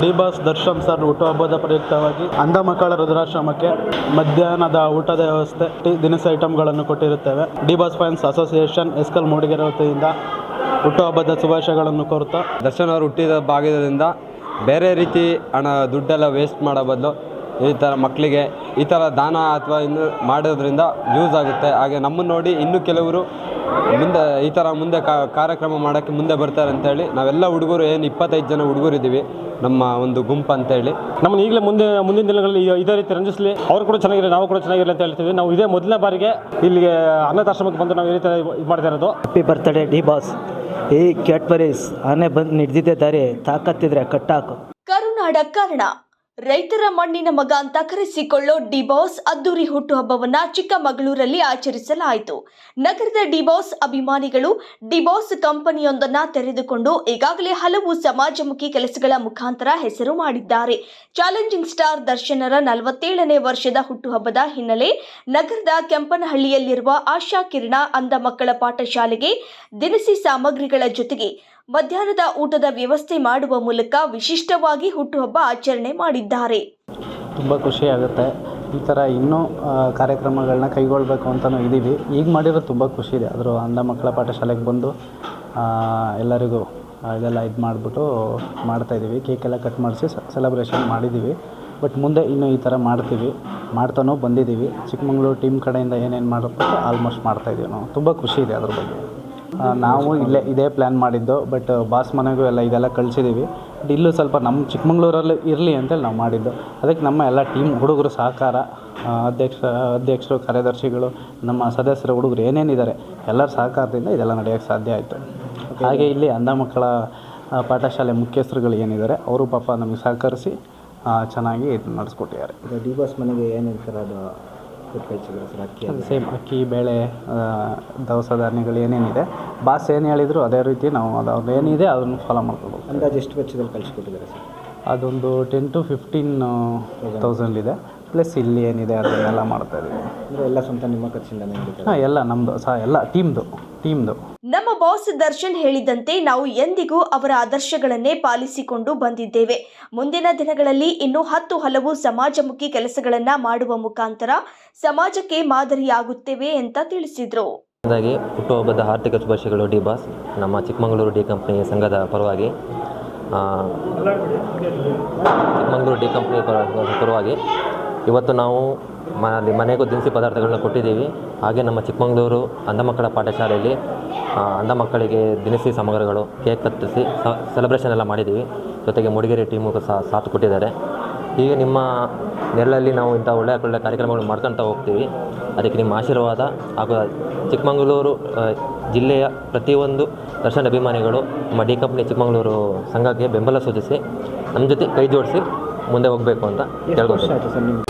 D boss Darshan sir ಹುಟ್ಟುಹಬ್ಬದ ಪ್ರಯುಕ್ತವಾಗಿ ಅಂಧ ಮಕ್ಕಳ ರುದ್ರಾಶ್ರಮಕ್ಕೆ ಮಧ್ಯಾಹ್ನದ ಊಟದ ವ್ಯವಸ್ಥೆ ದಿನಸಿ ಐಟಮ್ಗಳನ್ನು ಕೊಟ್ಟಿರುತ್ತೇವೆ. ಡಿ ಬಾಸ್ ಫ್ಯಾನ್ಸ್ ಅಸೋಸಿಯೇಷನ್ ಎಸ್ಕಲ್ ಮೂಡಿಗೆರೆ ವತಿಯಿಂದ ಹುಟ್ಟುಹಬ್ಬದ ಶುಭಾಶಯಗಳನ್ನು ಕೋರುತ್ತಾ. ದರ್ಶನ್ ಅವರು ಹುಟ್ಟಿದ ಭಾಗದಿಂದ ಬೇರೆ ರೀತಿ ಹಣ ದುಡ್ಡೆಲ್ಲ ವೇಸ್ಟ್ ಮಾಡೋ ಬದಲು ಈ ಥರ ಮಕ್ಕಳಿಗೆ ಈ ಥರ ದಾನ ಅಥವಾ ಇನ್ನು ಮಾಡೋದ್ರಿಂದ ಯೂಸ್ ಆಗುತ್ತೆ. ಹಾಗೆ ನಮ್ಮನ್ನು ನೋಡಿ ಇನ್ನೂ ಕೆಲವರು ಮುಂದೆ ಈ ಥರ ಮುಂದೆ ಕಾ- ಕಾರ್ಯಕ್ರಮ ಮಾಡೋಕ್ಕೆ ಮುಂದೆ ಬರ್ತಾರೆ ಅಂತೇಳಿ ನಾವೆಲ್ಲ ಹುಡುಗರು ಏನು ಇಪ್ಪತ್ತೈದು ಜನ ಹುಡುಗರು ಇದ್ದೀವಿ ನಮ್ಮ ಒಂದು ಗುಂಪು ಅಂತೇಳಿ. ನಮ್ಮನ್ನು ಈಗಲೇ ಮುಂದೆ ಮುಂದಿನ ದಿನಗಳಲ್ಲಿ ಇದೇ ರೀತಿ ರಂಜಿಸಲಿ. ಅವರು ಕೂಡ ಚೆನ್ನಾಗಿರಲಿ ನಾವು ಕೂಡ ಚೆನ್ನಾಗಿರಲಿ ಅಂತ ಹೇಳ್ತೀವಿ ನಾವು ಇದೇ ಮೊದಲನೇ ಬಾರಿಗೆ ಇಲ್ಲಿಗೆ ಅನಾಥಾಶ್ರಮಕ್ಕೆ ಬಂದು ನಾವು ಈ ರೀತಿ ಇದು ಮಾಡ್ತಾ ಇರೋದು. ಹ್ಯಾಪಿ ಬರ್ತ್ಡೇ ಡಿ ಬಾಸ್ ಈ ಕ್ಯಾಟ್ಬರೀಸ್ ಆನೆ ಬಂದು ಹಿಡ್ದಿದ್ದೆ ದಾರಿ ತಾಕತ್ತಿದ್ರೆ ಕಟ್ಟಾಕು. ಕರುನಾಡ ಕರ್ಣ. ರೈತರ ಮಣ್ಣಿನ ಮಗ ಅಂತ ಕರೆಸಿಕೊಳ್ಳೋ ಡಿಬಾಸ್ ಅದ್ದೂರಿ ಹುಟ್ಟುಹಬ್ಬವನ್ನ ಚಿಕ್ಕಮಗಳೂರಲ್ಲಿ ಆಚರಿಸಲಾಯಿತು. ನಗರದ ಡಿಬಾಸ್ ಅಭಿಮಾನಿಗಳು ಡಿಬಾಸ್ ಕಂಪನಿಯೊಂದನ್ನ ತೆರೆದುಕೊಂಡು ಈಗಾಗಲೇ ಹಲವು ಸಮಾಜಮುಖಿ ಕೆಲಸಗಳ ಮುಖಾಂತರ ಹೆಸರು ಮಾಡಿದ್ದಾರೆ. ಚಾಲೆಂಜಿಂಗ್ ಸ್ಟಾರ್ ದರ್ಶನರ ನಲವತ್ತೇಳನೇ ವರ್ಷದ ಹುಟ್ಟುಹಬ್ಬದ ಹಿನ್ನೆಲೆ ನಗರದ ಕೆಂಪನಹಳ್ಳಿಯಲ್ಲಿರುವ ಆಶಾ ಕಿರಣ ಅಂಧ ಮಕ್ಕಳ ಪಾಠಶಾಲೆಗೆ ದಿನಸಿ ಸಾಮಗ್ರಿಗಳ ಜೊತೆಗೆ ಮಧ್ಯಾಹ್ನದ ಊಟದ ವ್ಯವಸ್ಥೆ ಮಾಡುವ ಮೂಲಕ ವಿಶಿಷ್ಟವಾಗಿ ಹುಟ್ಟುಹಬ್ಬ ಆಚರಣೆ ಮಾಡಿದ್ದಾರೆ. ತುಂಬ ಖುಷಿ ಆಗುತ್ತೆ. ಈ ಥರ ಇನ್ನೂ ಕಾರ್ಯಕ್ರಮಗಳನ್ನ ಕೈಗೊಳ್ಳಬೇಕು ಅಂತಲೂ ಇದ್ದೀವಿ. ಈಗ ಮಾಡಿರೋದು ತುಂಬ ಖುಷಿ ಇದೆ. ಆದರೂ ಅಂಧ ಮಕ್ಕಳ ಪಾಠಶಾಲೆಗೆ ಬಂದು ಎಲ್ಲರಿಗೂ ಇದೆಲ್ಲ ಇದು ಮಾಡಿಬಿಟ್ಟು ಮಾಡ್ತಾಯಿದ್ದೀವಿ ಕೇಕೆಲ್ಲ ಕಟ್ ಮಾಡಿಸಿ ಸೆಲೆಬ್ರೇಷನ್ ಮಾಡಿದ್ದೀವಿ. ಬಟ್ ಮುಂದೆ ಇನ್ನೂ ಈ ಥರ ಮಾಡ್ತೀವಿ. ಮಾಡ್ತಾನೂ ಬಂದಿದ್ದೀವಿ. ಚಿಕ್ಕಮಂಗ್ಳೂರು ಟೀಮ್ ಕಡೆಯಿಂದ ಏನೇನು ಮಾಡಬೇಕು ಆಲ್ಮೋಸ್ಟ್ ಮಾಡ್ತಾಯಿದ್ದೀವಿ ನಾವು. ತುಂಬ ಖುಷಿ ಇದೆ ಅದ್ರ ಬಗ್ಗೆ. ನಾವು ಇಲ್ಲೇ ಇದೇ ಪ್ಲ್ಯಾನ್ ಮಾಡಿದ್ದು ಬಟ್ ಬಾಸ್ ಮನೆಗೂ ಎಲ್ಲ ಇದೆಲ್ಲ ಕಳಿಸಿದ್ದೀವಿ ಬಟ್ ಇಲ್ಲೂ ಸ್ವಲ್ಪ ನಮ್ಮ ಚಿಕ್ಕಮಂಗ್ಳೂರಲ್ಲಿ ಇರಲಿ ಅಂತೇಳಿ ನಾವು ಮಾಡಿದ್ದು. ಅದಕ್ಕೆ ನಮ್ಮ ಎಲ್ಲ ಟೀಮ್ ಹುಡುಗರು ಸಹಕಾರ ಅಧ್ಯಕ್ಷ ಅಧ್ಯಕ್ಷರು ಕಾರ್ಯದರ್ಶಿಗಳು ನಮ್ಮ ಸದಸ್ಯರು ಹುಡುಗರು ಏನೇನಿದ್ದಾರೆ ಎಲ್ಲರ ಸಹಕಾರದಿಂದ ಇದೆಲ್ಲ ನಡೆಯೋಕ್ಕೆ ಸಾಧ್ಯ ಆಯಿತು. ಹಾಗೆ ಇಲ್ಲಿ ಅಂಧ ಮಕ್ಕಳ ಪಾಠಶಾಲೆ ಮುಖ್ಯಸ್ಥರುಗಳು ಏನಿದ್ದಾರೆ ಅವರು ಪಾಪ ನಮಗೆ ಸಹಕರಿಸಿ ಚೆನ್ನಾಗಿ ಇದು ನಡೆಸ್ಕೊಟ್ಟಿದ್ದಾರೆ. ಡಿ ಬಾಸ್ ಮನೆಗೆ ಏನು ಸರ್ ಅದು? ಕೊಟ್ಟು ಸರ್ ಅಕ್ಕಿ ಅದು ಸೇಮ್ ಅಕ್ಕಿ ಬೇಳೆ ದವಸ ಧಾನ್ಯಗಳು ಏನೇನಿದೆ ಬಾಸ್ ಏನು ಹೇಳಿದ್ರು ಅದೇ ರೀತಿ ನಾವು ಅದು ಅವ್ರು ಏನಿದೆ ಅದನ್ನು ಫಾಲೋ ಮಾಡ್ಕೊಬೋದು ಅಂದಾಜು ಎಷ್ಟು ವೆಚ್ಚದಲ್ಲಿ ಕಳಿಸ್ಕೊಟ್ಟಿದ್ದಾರೆ ಸರ್? ಅದೊಂದು ಟೆನ್ ಟು ಫಿಫ್ಟೀನ್ ತೌಸಂಡ್ ಇದೆ. ಪ್ಲಸ್ ಇಲ್ಲಿ ಏನಿದೆ ಅದನ್ನೆಲ್ಲ ಮಾಡ್ತಾ ಇದ್ದೀವಿ. ಅಂದರೆ ಎಲ್ಲ ಸ್ವಂತ ನಿಮ್ಮ ಖರ್ಚಿಂದ ಹಾಂ ಎಲ್ಲ ನಮ್ಮದು ಸಹ ಎಲ್ಲ ಟೀಮ್ದು ಟೀಮ್ದು. ನಮ್ಮ ಬಾಸ್ ದರ್ಶನ್ ಹೇಳಿದಂತೆ ನಾವು ಎಂದಿಗೂ ಅವರ ಆದರ್ಶಗಳನ್ನೇ ಪಾಲಿಸಿಕೊಂಡು ಬಂದಿದ್ದೇವೆ. ಮುಂದಿನ ದಿನಗಳಲ್ಲಿ ಇನ್ನೂ ಹತ್ತು ಹಲವು ಸಮಾಜಮುಖಿ ಕೆಲಸಗಳನ್ನು ಮಾಡುವ ಮುಖಾಂತರ ಸಮಾಜಕ್ಕೆ ಮಾದರಿಯಾಗುತ್ತೇವೆ ಅಂತ ತಿಳಿಸಿದರು. ಹಾಗಾಗಿ ಹುಟ್ಟುಹಬ್ಬದ ಆರ್ಥಿಕ ಶುಭಾಶಯಗಳು ಡಿ ಬಾಸ್. ನಮ್ಮ ಚಿಕ್ಕಮಗಳೂರು ಡಿ ಕಂಪ್ನಿ ಸಂಘದ ಪರವಾಗಿ ಚಿಕ್ಕಮಗಳೂರು ಡಿ ಕಂಪ್ನಿ ಪರ- ಪರವಾಗಿ ಇವತ್ತು ನಾವು ಅಲ್ಲಿ ಮನೆಗೂ ದಿನಸಿ ಪದಾರ್ಥಗಳನ್ನ ಕೊಟ್ಟಿದ್ದೀವಿ. ಹಾಗೆ ನಮ್ಮ ಚಿಕ್ಕಮಗಳೂರು ಅಂಧ ಮಕ್ಕಳ ಪಾಠಶಾಲೆಯಲ್ಲಿ ಅಂಧ ಮಕ್ಕಳಿಗೆ ದಿನಸಿ ಸಾಮಗ್ರಿಗಳು ಕೇಕ್ ಕತ್ತರಿಸಿ ಸೆಲೆಬ್ರೇಷನ್ ಎಲ್ಲ ಮಾಡಿದ್ದೀವಿ. ಜೊತೆಗೆ ಮೂಡಿಗೆರೆ ಟೀಮು ಸಹ ಸಾಥ್ ಕೊಟ್ಟಿದ್ದಾರೆ. ಹೀಗೆ ನಿಮ್ಮ ನೆರಳಲ್ಲಿ ನಾವು ಇಂಥ ಒಳ್ಳೆಯ ಒಳ್ಳೆಯ ಕಾರ್ಯಕ್ರಮಗಳು ಮಾಡ್ಕೊತಾ ಹೋಗ್ತೀವಿ. ಅದಕ್ಕೆ ನಿಮ್ಮ ಆಶೀರ್ವಾದ ಹಾಗೂ ಚಿಕ್ಕಮಗಳೂರು ಜಿಲ್ಲೆಯ ಪ್ರತಿಯೊಂದು ದರ್ಶನ ಅಭಿಮಾನಿಗಳು ನಮ್ಮ ಡಿ ಕಂಪ್ನಿ ಚಿಕ್ಕಮಗಳೂರು ಸಂಘಕ್ಕೆ ಬೆಂಬಲ ಸೂಚಿಸಿ ನಮ್ಮ ಜೊತೆ ಕೈ ಜೋಡಿಸಿ ಮುಂದೆ ಹೋಗಬೇಕು ಅಂತ ಕೇಳ್ಕೊತೀನಿ